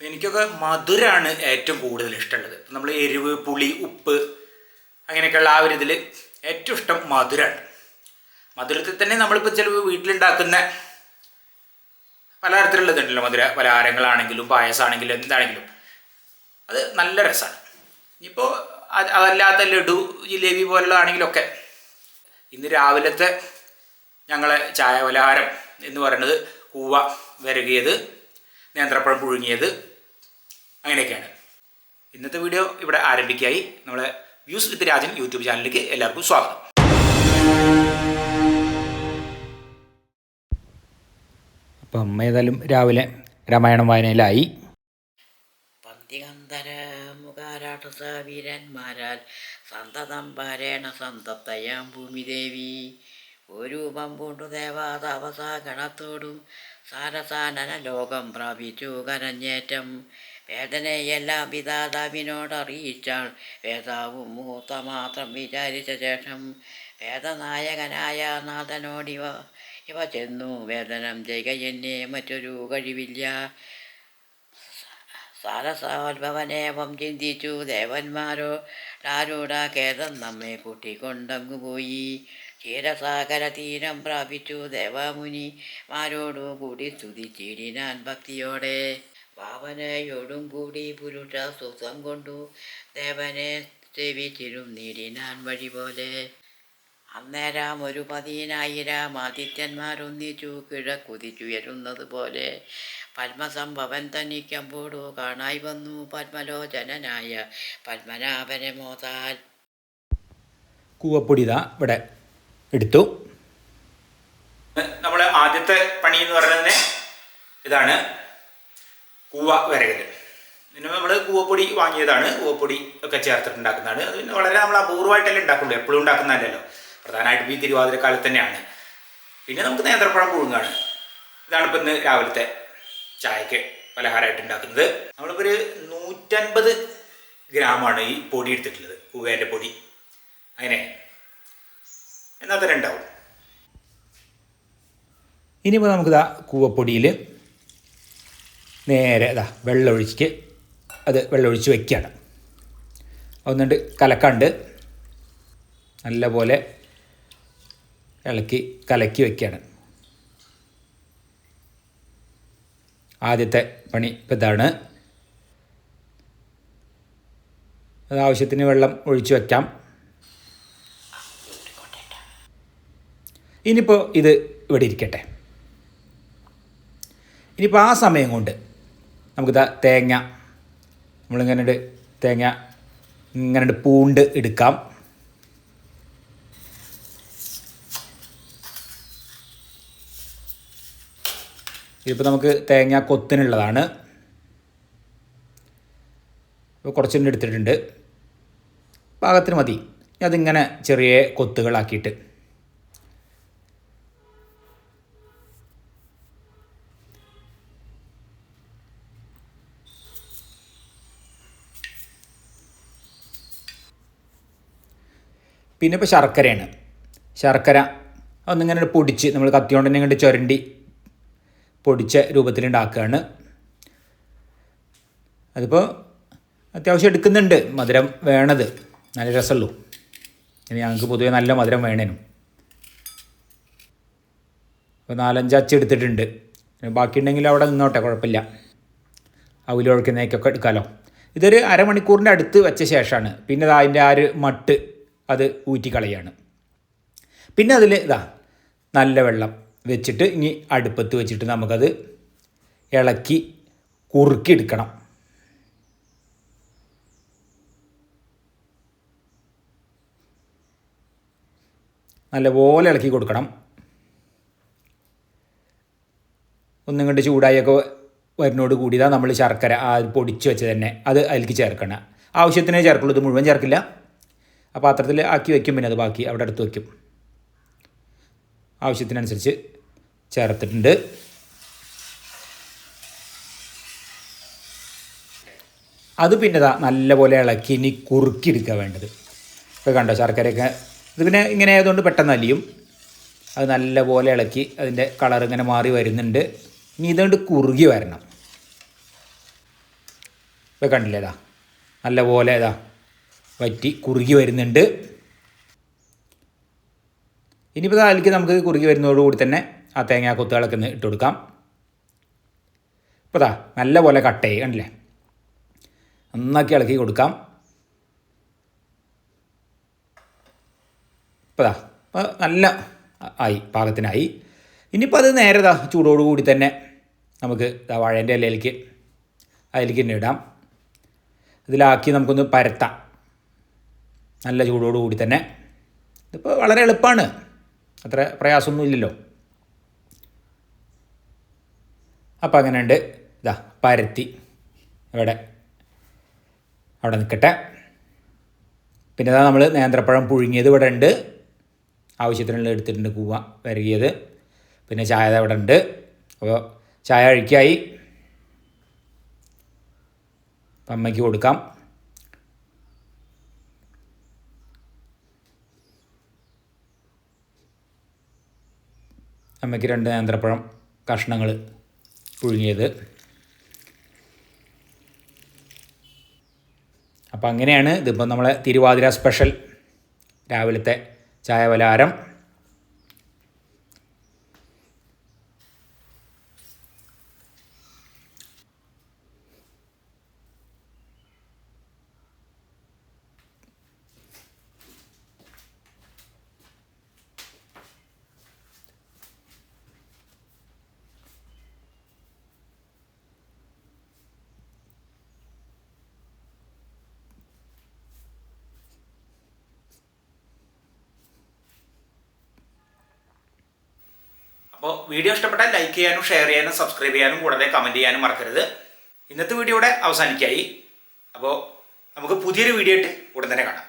അപ്പം എനിക്കൊക്കെ മധുരമാണ് ഏറ്റവും കൂടുതൽ ഇഷ്ടമുള്ളത്. നമ്മൾ എരിവ് പുളി ഉപ്പ് അങ്ങനെയൊക്കെയുള്ള ആ ഒരു ഇതിൽ ഏറ്റവും ഇഷ്ടം മധുരമാണ് മധുരത്തിൽ തന്നെ നമ്മളിപ്പോൾ ചിലപ്പോൾ വീട്ടിലുണ്ടാക്കുന്ന പലതരത്തിലുള്ളതുണ്ടല്ലോ. മധുര പലഹാരങ്ങളാണെങ്കിലും പായസമാണെങ്കിലും എന്താണെങ്കിലും. അത് നല്ല രസമാണ് ഇനിയിപ്പോൾ അത് അതല്ലാത്ത ലഡു ജിലേബി പോലുള്ളതാണെങ്കിലൊക്കെ ഇന്ന് രാവിലത്തെ ഞങ്ങളെ ചായ പലഹാരം എന്ന് പറയുന്നത് കൂവ വരകിയത് നേന്ത്രപ്പഴം പുഴുങ്ങിയത് അങ്ങനെയൊക്കെയാണ്. ഇന്നത്തെ വീഡിയോ ഇവിടെ ആരംഭിക്കായി. നമ്മളെ വ്യൂസ് വിത്ത് രാജൻ യൂട്യൂബ് ചാനലിലേക്ക് എല്ലാവർക്കും സ്വാഗതം. അപ്പം അമ്മ ഏതായാലും രാവിലെ രാമായണം വായനയിലായി. വീരന്മാരാൽ സന്തതം പാരേണ സന്തത്തയാം ഭൂമിദേവി. ഒരു രൂപം പൂണ്ടു ദേവാതാവസ ഗണത്തോടും സാരസാനന ലോകം പ്രാപിച്ചു കരഞ്ഞേറ്റം. വേദനയെല്ലാം പിതാതാവിനോടറിയിച്ചാൽ വേദാവും മൂത്ത മാത്രം വിചാരിച്ച ശേഷം വേദനായകനായ നാഥനോടിവ ഇവ ചെന്നു. വേദനം ജയകയെന്നെ മറ്റൊരു കഴിവില്ല. സാരസാത്ഭവനേവം ചിന്തിച്ചു. ദേവന്മാരോ ആരോട കേതം നമ്മെ കൂട്ടിക്കൊണ്ടങ്ങു പോയി. ക്ഷീരസാഗര തീരം പ്രാപിച്ചു. ദേവമുനി മാരോടു കൂടി സ്തുതിച്ചിടിനാൻ ഭക്തിയോടെ. ഭാവനയോടും കൂടി പുരുഷ സുഖം കൊണ്ടു. ദേവനെ സേവിച്ചിരും നേടിനാൻ വഴി പോലെ അന്നേരം ഒരു പതിനായിരം ആദിത്യന്മാരൊന്നിച്ചു കിഴക്കുതിച്ചുയരുന്നത് പോലെ പത്മസംഭവൻ തനിക്കമ്പോടു കാണായി വന്നു പത്മലോചനനായ പത്മനാഭനെ മോതാൽ കൂവപ്പൊടിതാ ഇവിടെ എടുത്തു. നമ്മൾ ആദ്യത്തെ പണി എന്ന് പറയുന്നത് ഇതാണ് കൂവ വരകൽ പിന്നെ നമ്മൾ കൂവപ്പൊടി വാങ്ങിയതാണ്. കൂവപ്പൊടി ഒക്കെ ചേർത്തിട്ടുണ്ടാക്കുന്നതാണ്. അത് പിന്നെ വളരെ നമ്മൾ അപൂർവമായിട്ടല്ലേ ഉണ്ടാക്കുള്ളൂ. എപ്പോഴും ഉണ്ടാക്കുന്നതല്ലല്ലോ. പ്രധാനമായിട്ടും ഈ തിരുവാതിരക്കാലത്ത് തന്നെയാണ്. പിന്നെ നമുക്ക് നേന്ത്രപ്പഴം പുഴുങ്ങാണ്. ഇതാണ് ഇപ്പം ഇന്ന് രാവിലത്തെ ചായക്ക് പലഹാരമായിട്ട് ഉണ്ടാക്കുന്നത്. നമ്മളിപ്പോൾ ഒരു നൂറ്റൻപത് ഗ്രാമാണ് ഈ പൊടി എടുത്തിട്ടുള്ളത്. കൂവേന്റെ പൊടി. അങ്ങനെ. എന്നാൽ തന്നെ ഉണ്ടാവും. ഇനിയിപ്പോൾ നമുക്കിതാ കൂവപ്പൊടിയിൽ നേരെ ഇതാ വെള്ളമൊഴിച്ച് അത് വെള്ളമൊഴിച്ച് വയ്ക്കുകയാണ് ഒന്നുണ്ട് കലക്കണ്ട്. നല്ലപോലെ ഇളക്കി കലക്കി വയ്ക്കുകയാണ് ആദ്യത്തെ പണി ഇതാണ്. അത് ആവശ്യത്തിന് വെള്ളം ഒഴിച്ചു വയ്ക്കാം ഇനിയിപ്പോൾ ഇത് ഇവിടെ ഇരിക്കട്ടെ. ഇനിയിപ്പോൾ ആ സമയം കൊണ്ട് നമുക്കിതാ തേങ്ങ. നമ്മളിങ്ങനെ തേങ്ങ ഇങ്ങനെ പൂണ്ട് എടുക്കാം. ഇതിപ്പോൾ നമുക്ക് തേങ്ങ കൊത്തിനുള്ളതാണ്. ഇപ്പോൾ കുറച്ചുകൂടി എടുത്തിട്ടുണ്ട്. പാകത്തിന് മതി. അതിങ്ങനെ ചെറിയ കൊത്തുകളാക്കിയിട്ട്. പിന്നെ ഇപ്പോൾ ശർക്കരയാണ്. ശർക്കര ഒന്നിങ്ങനെ പൊടിച്ച് നമ്മൾ തന്നെ ഇങ്ങോട്ട് ചുരണ്ടി പൊടിച്ച രൂപത്തിലുണ്ടാക്കുകയാണ് അതിപ്പോൾ അത്യാവശ്യം എടുക്കുന്നുണ്ട് മധുരം വേണത്. നല്ല രസമുള്ളൂ ഇനി ഞങ്ങൾക്ക് പൊതുവെ നല്ല മധുരം വേണേനും. അപ്പോൾ നാലഞ്ച് അച്ചി എടുത്തിട്ടുണ്ട്. ബാക്കി ബാക്കിയുണ്ടെങ്കിൽ അവിടെ നിന്നോട്ടെ കുഴപ്പമില്ല. അവലൊഴിക്കുന്നേക്കൊക്കെ എടുക്കാമല്ലോ ഇതൊരു അരമണിക്കൂറിന്റെ അടുത്ത് വെച്ച ശേഷമാണ്. പിന്നെ അത് അതിന്റെ ആ ഒരു മട്ട് അത് ഊറ്റിക്കളയാണ്. പിന്നെ അതിൽ ഇതാ നല്ല വെള്ളം വെച്ചിട്ട് ഇനി അടുപ്പത്ത് വെച്ചിട്ട് നമുക്കത് ഇളക്കി കുറുക്കിയെടുക്കണം. നല്ലപോലെ ഇളക്കി കൊടുക്കണം. ഒന്നും കണ്ട് ചൂടായൊക്കെ വരുന്നോട് കൂടിയതാണ് നമ്മൾ ശർക്കര ആ പൊടിച്ച് വെച്ച് തന്നെ. അത് അതിലേക്ക് ചേർക്കണം. ആവശ്യത്തിനേ ചേർക്കുള്ളൂ. ഇത് മുഴുവൻ ചേർക്കില്ല. ആ പാത്രത്തിൽ ആക്കി വയ്ക്കും പിന്നെ അത് ബാക്കി അവിടെ അടുത്ത് വയ്ക്കും. ആവശ്യത്തിനനുസരിച്ച് ചേർത്തിട്ടുണ്ട്. അത് പിന്നെ നല്ലപോലെ ഇളക്കി ഇനി കുറുക്കിയെടുക്കുക വേണ്ടത്. ഇപ്പോൾ കണ്ടോ ശർക്കരയൊക്കെ? ഇത് പിന്നെ ഇങ്ങനെ ആയതുകൊണ്ട് പെട്ടെന്ന് അലിയും. അത് നല്ലപോലെ ഇളക്കി അതിന്റെ കളർ ഇങ്ങനെ മാറി വരുന്നുണ്ട്. ഇനി ഇതുകൊണ്ട് കുറുകി വരണം. ഇപ്പോൾ കണ്ടില്ലേ ഇതാ നല്ലപോലെ ഇതാ വറ്റി കുറുകി വരുന്നുണ്ട്. ഇനിയിപ്പോൾ താലിക്ക് നമുക്ക് കുറുകി വരുന്നതോടുകൂടി തന്നെ ആ തേങ്ങാ കൊത്തുകളൊക്കെ ഒന്ന് ഇട്ട് കൊടുക്കാം. ഇപ്പോൾ ദാ നല്ല പോലെ കട്ട് കണ്ടില്ലേ? നന്നാക്കി ഇളക്കി കൊടുക്കാം. ഇപ്പോൾ ദാ നല്ല ആയി പാകത്തിനായി. ഇനിയിപ്പോൾ അത് നേരെ ദാ ചൂടോടുകൂടി തന്നെ നമുക്ക് ദാ വാഴേന്റെ ഇലയിലേക്ക് അതിലേക്ക് തന്നെ ഇടാം. ഇതിലാക്കി നമുക്കൊന്ന് പരത്താം. നല്ല ചൂടോടുകൂടി തന്നെ. ഇതിപ്പോൾ വളരെ എളുപ്പമാണ് അത്ര പ്രയാസമൊന്നും ഇല്ലല്ലോ. അപ്പോൾ അങ്ങനെ ഉണ്ട് ഇതാ പരത്തി. ഇവിടെ. അവിടെ നിൽക്കട്ടെ പിന്നെ ഇതാ നമ്മൾ നേന്ത്രപ്പഴം പുഴുങ്ങിയത് ഇവിടെ ഉണ്ട്. ആവശ്യത്തിനുള്ള എടുത്തിട്ടുണ്ട് കൂവ വരകിയത്. പിന്നെ ചായ ഇവിടെ ഉണ്ട്. അപ്പോൾ ചായ അഴിക്കായി. അമ്മയ്ക്ക് കൊടുക്കാം. അമ്മയ്ക്ക് രണ്ട് നേന്ത്രപ്പഴം കഷ്ണങ്ങൾ പുഴുങ്ങിയത്. അപ്പം അങ്ങനെയാണ് ഇതിപ്പോൾ നമ്മളെ തിരുവാതിര സ്പെഷ്യൽ രാവിലത്തെ ചായ പലഹാരം അപ്പോൾ വീഡിയോ ഇഷ്ടപ്പെട്ടാൽ ലൈക്ക് ചെയ്യാനും ഷെയർ ചെയ്യാനും സബ്സ്ക്രൈബ് ചെയ്യാനും കൂടാതെ കമന്റ് ചെയ്യാനും മറക്കരുത്. ഇന്നത്തെ വീഡിയോ ഇവിടെ അവസാനിക്കായി. അപ്പോൾ നമുക്ക് പുതിയൊരു വീഡിയോ ആയിട്ട് ഉടൻ തന്നെ കാണാം.